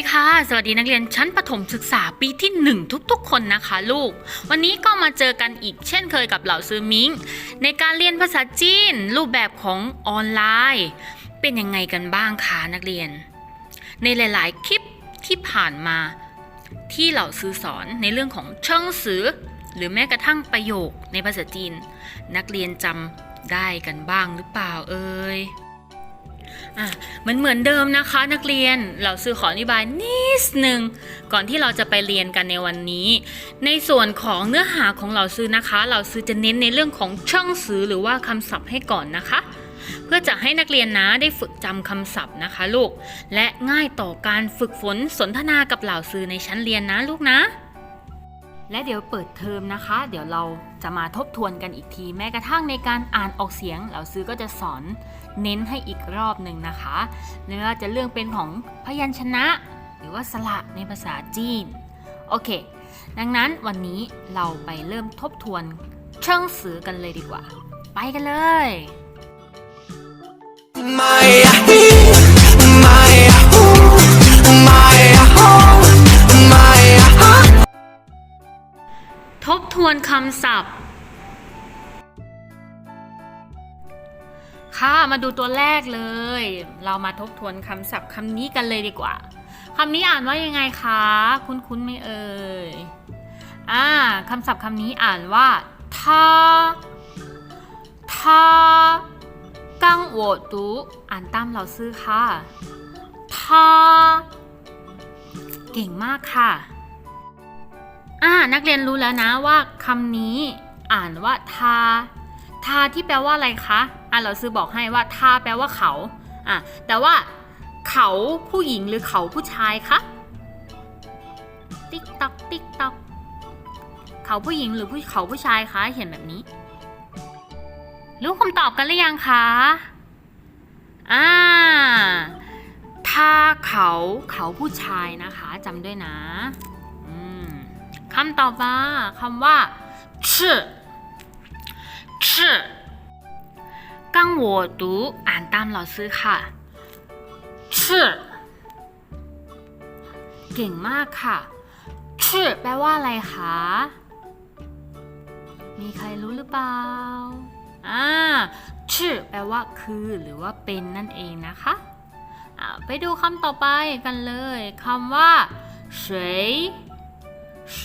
สวัสดีค่ะ สวัสดีนักเรียนชั้นประถมศึกษาปีที่ 1 ทุกๆ คนนะคะลูก วันนี้ก็มาเจอกันอีกเช่นเคยกับเหล่าซื้อมิง ในการเรียนภาษาจีน รูปแบบของออนไลน์ เป็นยังไงกันบ้างคะนักเรียน ในหลาย ๆ คลิปที่ผ่านมาที่เหล่าซื้อสอนในเรื่องของเชิงสือ หรือแม้กระทั่งประโยคในภาษาจีน นักเรียนจำได้กันบ้างหรือเปล่าเอ่ย อะเหมือนเหมือนเดิมนะคะนักเรียนเราซื้อขออธิบายนิดนึงก่อนที่เราจะไปเรียนกันในวันนี้ ในส่วนของเนื้อหาของเราซื้อนะคะ เราซื้อจะเน้นในเรื่องของช่องซื้อหรือว่าคำศัพท์ให้ก่อนนะคะ เพื่อจะให้นักเรียนนะได้ฝึกจำคำศัพท์นะคะลูก และง่ายต่อการฝึกฝนสนทนากับเหล่าซื้อในชั้นเรียนนะลูกนะและเดี๋ยวเปิดเทอมนะคะ เดี๋ยวเราจะมาทบทวนกันอีกที แม้กระทั่งในการอ่านออกเสียงเหล่าซื้อก็จะสอน เน้นให้อีกรอบหนึ่งนะคะไม่ว่าจะเรื่องเป็นของพยัญชนะ หรือว่าสระในภาษาจีน โอเค ดังนั้นวันนี้เราไปเริ่มทบทวนเชิงสือกันเลยดีกว่า ไปกันเลย Maya, Maya, Maya, Maya. ทบทวนคำศัพท์ ค่ะ มาดูตัวแรกเลย เรามาทบทวนคำศัพท์คำนี้กันเลยดีกว่าคำนี้อ่านว่ายังไงคะ คุ้นๆไหม่เอ่ยอ่าคำศัพท์คำนี้อ่านว่าท่าท่ากัง我读อ่านตามเราซื้อค่ะท่าเก่งมากค่ะอ่านักเรียนรู้แล้วนะว่าคำนี้อ่านว่าทา ทาที่แปลว่าอะไรคะ อ่าเราซื้อบอกให้ว่าท่าแปลว่าเขาอะแต่ว่าเขาผู้หญิงหรือเขาผู้ชายคะติ๊กตอกติ๊กตอกเขาผู้หญิงหรือผู้เขาผู้ชายคะเขียนแบบนี้ รู้คำตอบกันหรือยังคะอ่าถ้าเขาเขาผู้ชายนะคะจำด้วยนะคำต่อมาคำว่าชื่อชื่อ 刚我读อ่านตามเราซื้อค่ะชื่อเก่งมากค่ะชื่อแปลว่าอะไรคะ มีใครรู้หรือเปล่า อ่าชื่อแปลว่าคือหรือว่าเป็นนั่นเองนะคะอ่าไปดูคำต่อไปกันเลยคำว่า谁谁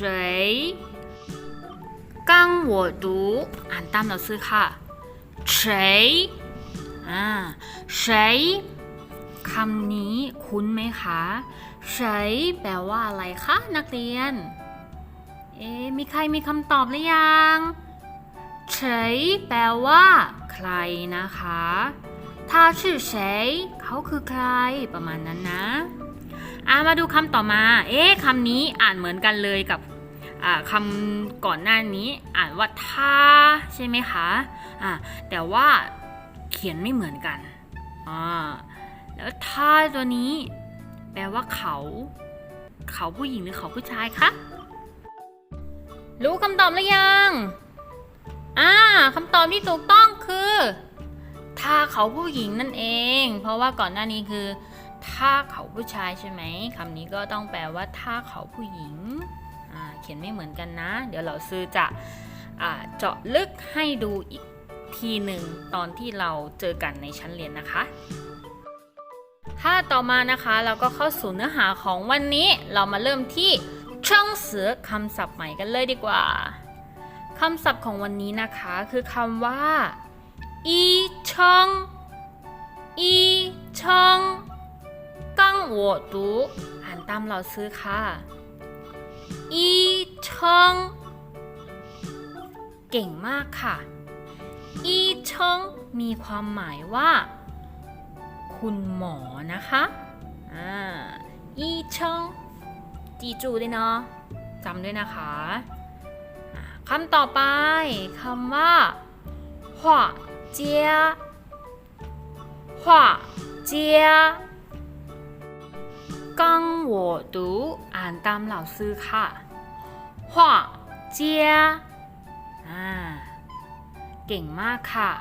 刚我读อ่านตามเราซื้อค่ะ 谁อ่าใช้คำนี้คุ้นไหมคะใช้แปลว่าอะไรคะนักเรียน เอ๊มีใครมีคำตอบหรือยังใช้แปลว่า ใครนะคะถ้าชื่อใช้เขาคือใครประมาณนั้นนะอามาดูคำต่อมา เอ๊คำนี้อ่านเหมือนกันเลยกับ คำก่อนหน้านี้อ่านว่าท่าใช่ไหมคะอ่าแต่ว่าเขียนไม่เหมือนกัน แล้วท่าตัวนี้ แปลว่าเขา เขาผู้หญิงหรือเขาผู้ชายคะ รู้คำตอบหรือยัง อ่าคำตอบที่ถูกต้องคือถ้าเขาผู้หญิงนั่นเอง เพราะว่าก่อนหน้านี้คือถ้าเขาผู้ชายใช่ไหมคำนี้ก็ต้องแปลว่าถ้าเขาผู้หญิง เขียนไม่เหมือนกันนะ เดี๋ยวเราซื้อจะเจาะลึกให้ดูอีกทีหนึ่งตอนที่เราเจอกันในชั้นเรียนนะคะถ้าต่อมานะคะเราก็เข้าสู่เนื้อหาของวันนี้เรามาเริ่มที่ช่องเสือคำศัพท์ใหม่กันเลยดีกว่าคำศัพท์ของวันนี้นะคะคือคำว่าอีช่องอีช่องกัง我读อ่านตามเราซื้อค่ะ อีช่องเก่งมากค่ะอีช่องมีความหมายว่า คุณหมอนะคะ อ่า อีช่องจีจูด้วยเนาะจำด้วยนะคะอ่าคำต่อไปคำว่า画家画家 刚我读อ่านตามเหล่าซื้อค่ะ画家อ่า เก่งมากค่ะ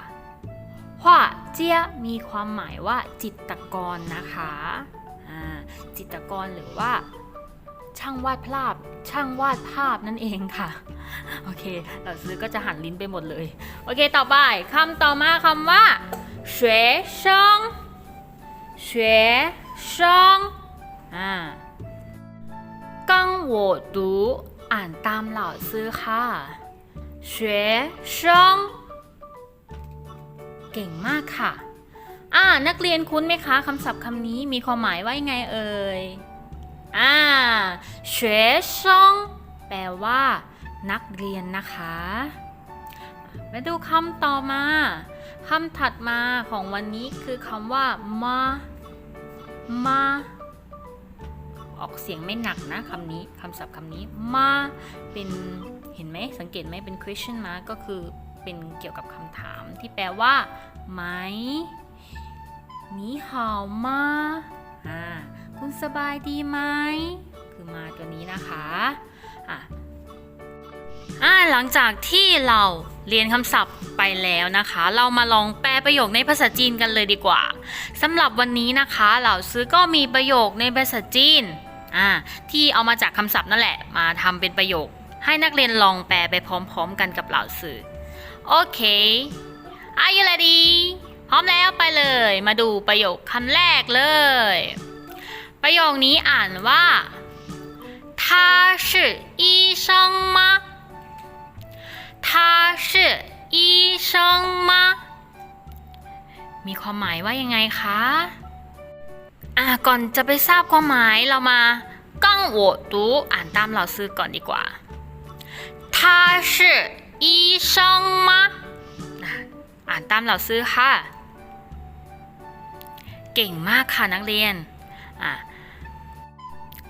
หว่าเจียมีความหมายว่าจิตรกรนะคะ อ่า จิตรกรหรือว่า ช่างวาดภาพ ช่างวาดภาพนั่นเองค่ะ โอเค เราซื้อก็จะหันลิ้นไปหมดเลย โอเค ต่อไปคำต่อมาคำว่า学生学生 อ่า刚我读อ่านตามเหล่าซื้อค่ะ学生เก่งมากค่ะ อ่า นักเรียนคุ้นไหมคะคำศัพท์คำนี้มีความหมายว่ายังไงเอ่ย อ่า学生แปลว่า นักเรียนนะคะมาดูคำต่อมาคำถัดมาของวันนี้คือคำว่ามา มา ออกเสียงไม่หนักนะคำนี้คำศัพท์คำนี้มาเป็นเห็นไหมสังเกตไหมเป็น question mark ก็คือเป็นเกี่ยวกับคำถามที่แปลว่า ไหมนีหาวมาอ่าคุณสบายดีไหมคือมาตัวนี้นะคะอะหลังจากที่เราเรียนคำศัพท์ไปแล้วนะคะ เรามาลองแปลประโยคในภาษาจีนกันเลยดีกว่าสำหรับวันนี้นะคะ เหล่าซื้อก็มีประโยคในภาษาจีน อ่าที่เอามาจากคำศัพท์นั่นแหละ มาทำเป็นประโยค ให้นักเรียนลองแปลไปพร้อมๆ กันกับเหล่าซื้อโอเค Are you ready พร้อมแล้วไปเลย มาดูประโยคคำแรกเลย ประโยคนี้อ่านว่า他是医生吗他是医生吗มีความหมายว่ายังไงคะ อ่ะก่อนจะไปทราบความหมายเรามาก้อง我读อ่านตามเราซื้อก่อนดีกว่า他是医生吗อ่ะอ่านตามเราซื้อค่ะ เก่งมากค่ะนักเรียน อ่ะ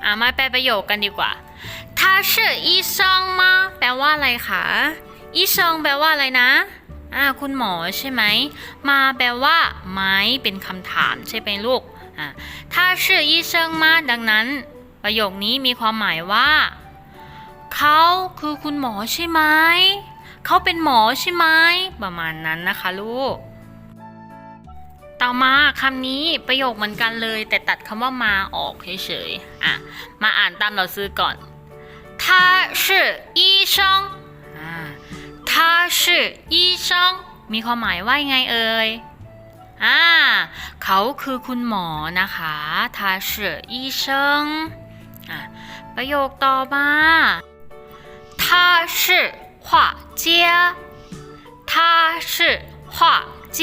อ่ะมาแปลประโยคกันดีกว่า他是医生吗แปลว่าอะไรคะ医生แปลว่าอะไรนะ อ่า คุณหมอใช่ไหม มาแปลว่า ไหมเป็นคำถามใช่ไหมลูก อ่า他是医生吗ดังนั้น ประโยคนี้มีความหมายว่า เขาคือคุณหมอใช่ไหม เขาเป็นหมอใช่ไหม ประมาณนั้นนะคะลูก ต่อมาคำนี้ประโยคเหมือนกันเลย แต่ตัดคำว่ามาออกเฉยๆ อ่ะ มาอ่านตามเราซื้อก่อน他是医生อ่า他是医生มีความหมายว่ายังไงเอ่ย อ่า เขาคือคุณหมอนะคะ他是医生อ่ะ ประโยคต่อมา他是画家他是画家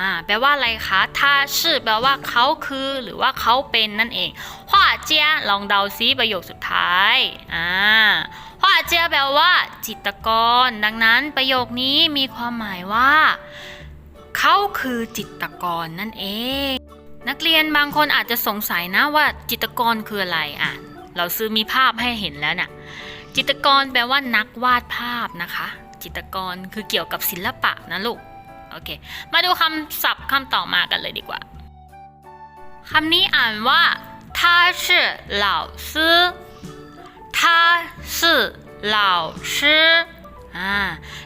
อ่าแปลว่าอะไรคะ他是แปลว่าเขาคือ หรือว่าเขาเป็นนั่นเอง画家ลองเดาซิประโยคสุดท้าย อ่า画家แปลว่า จิตรกร ดังนั้นประโยคนี้มีความหมายว่า เขาคือจิตรกรนั่นเอง นักเรียนบางคนอาจจะสงสัยนะว่าจิตรกรคืออะไร อ่ะ เราซื้อมีภาพให้เห็นแล้วเนี่ย จิตรกรแปลว่านักวาดภาพนะคะ จิตรกรคือเกี่ยวกับศิลปะนะลูก โอเค มาดูคำศัพท์คำต่อมากันเลยดีกว่า คำนี้อ่านว่า他是老师他是老师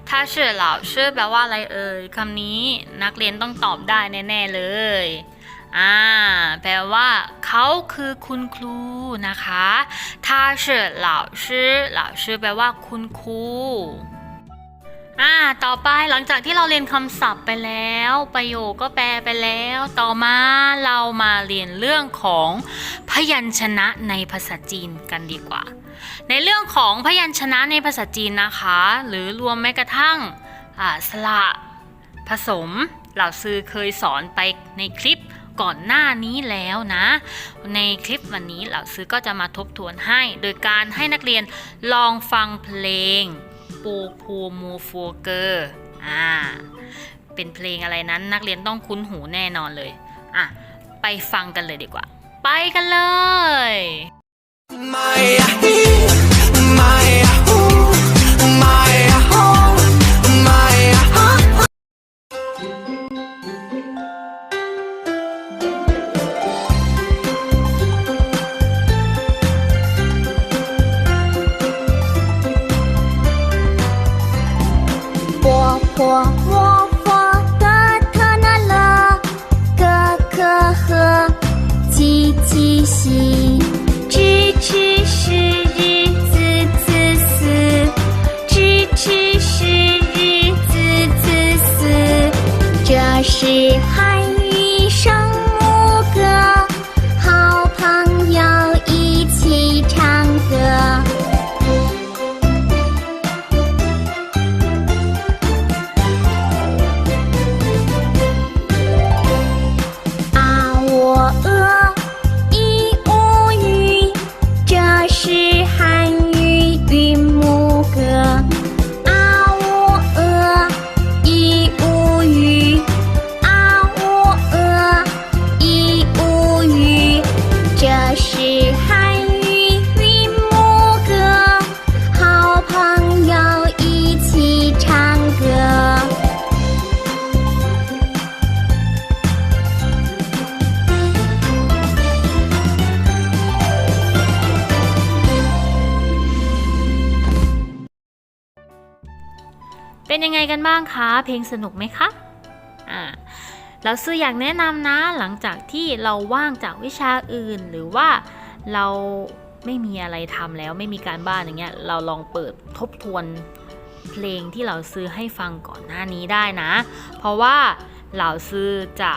ถ้าเชื่อเหล่าเชื่อแปลว่าอะไรเอ่ยคำนี้นักเรียนต้องตอบได้แน่ ๆ เลยอ่าแปลว่าเขาคือคุณครูนะคะถ้าเชื่อเหล่าชื่อเหล่าชื่อแปลว่าคุณครูอ่าต่อไปหลังจากที่เราเรียนคำศัพท์ไปแล้ว ประโยคก็แปลไปแล้ว ต่อมาเรามาเรียนเรื่องของพยัญชนะในภาษาจีนกันดีกว่า ในเรื่องของพยัญชนะในภาษาจีนนะคะ หรือรวมแม้กระทั่งสระผสม เหล่าซื้อเคยสอนไปในคลิปก่อนหน้านี้แล้วนะ ในคลิปวันนี้เหล่าซื้อก็จะมาทบทวนให้ โดยการให้นักเรียนลองฟังเพลงปูพูมูฟูเกอร์อ่าเป็นเพลงอะไรนั้นนักเรียนต้องคุ้นหูแน่นอนเลยอะไปฟังกันเลยดีกว่า ไปกันเลย 知耻是日子自私，知耻是日子自私。 ยังไงกันบ้างคะ เพลงสนุกไหมคะอ่าเราซื้ออยากแนะนำนะหลังจากที่เราว่างจากวิชาอื่น หรือว่าเราไม่มีอะไรทำแล้วไม่มีการบ้านอย่างเงี้ยเราลองเปิดทบทวนเพลงที่เราซื้อให้ฟังก่อนหน้านี้ได้นะ เพราะว่าเราซื้อจะ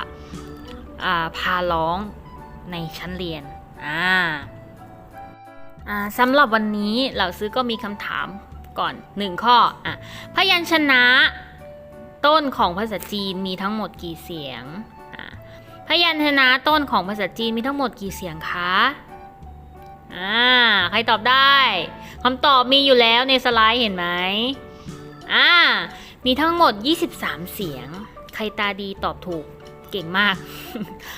อาพาร้องในชั้นเรียนอ่าสำหรับวันนี้เราซื้อก็มีคำถาม ก่อนหนึ่งข้ออะพยัญชนะ ต้นของภาษาจีนมีทั้งหมดกี่เสียงอะพยัญชนะต้นของภาษาจีนมีทั้งหมดกี่เสียงคะอ่าใครตอบได้คำตอบมีอยู่แล้วในสไลด์เห็นไหมอ่ามีทั้งหมด 23 เสียง ใครตาดีตอบถูกเก่งมาก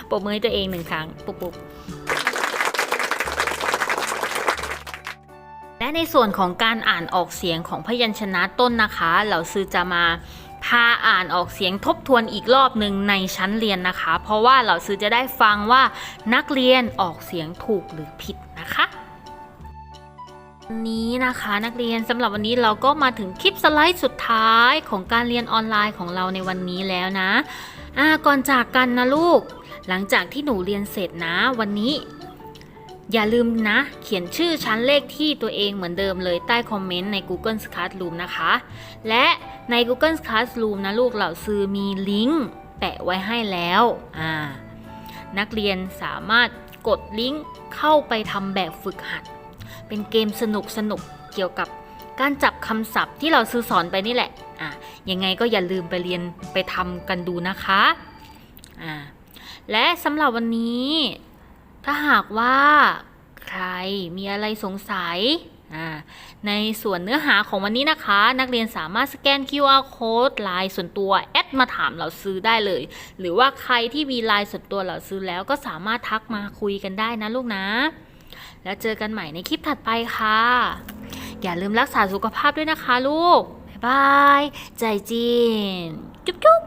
ปรบมือให้ตัวเองหนึ่งครั้ง ปุ๊บปุ๊บ และในส่วนของการอ่านออกเสียงของพยัญชนะต้นนะคะเราซื้อจะมาพาอ่านออกเสียงทบทวนอีกรอบหนึ่งในชั้นเรียนนะคะ เพราะว่าเราซื้อจะได้ฟังว่านักเรียนออกเสียงถูกหรือผิดนะคะวันนี้นะคะนักเรียนสำหรับวันนี้เราก็มาถึงคลิปสไลด์สุดท้ายของการเรียนออนไลน์ของเราในวันนี้แล้วนะอ่าก่อนจากกันนะลูก หลังจากที่หนูเรียนเสร็จนะ วันนี้ อย่าลืมนะ เขียนชื่อชั้นเลขที่ตัวเองเหมือนเดิมเลยใต้คอมเมนต์ใน Google Classroom นะคะ และใน Google Classroom นะลูกเหล่าซื้อมีลิงก์แปะไว้ให้แล้วอ่านักเรียนสามารถกดลิงก์เข้าไปทำแบบฝึกหัด เป็นเกมสนุกสนุกๆเกี่ยวกับการจับคำศัพท์ที่เราซื้อสอนไปนี่แหละอะยังไงก็อย่าลืมไปเรียนไปทำกันดูนะคะอ่าและสำหรับวันนี้ ถ้าหากว่าใครมีอะไรสงสัย ในส่วนเนื้อหาของวันนี้นะคะ นักเรียนสามารถสแกน QR code ไลน์ส่วนตัว แอดมาถามเราซื้อได้เลย หรือว่าใครที่มีไลน์ส่วนตัวเราซื้อแล้วก็สามารถทักมาคุยกันได้นะลูกนะ แล้วเจอกันใหม่ในคลิปถัดไปค่ะ อย่าลืมรักษาสุขภาพด้วยนะคะลูก บ๊ายบาย ใจจีน จุ๊บจุ๊บ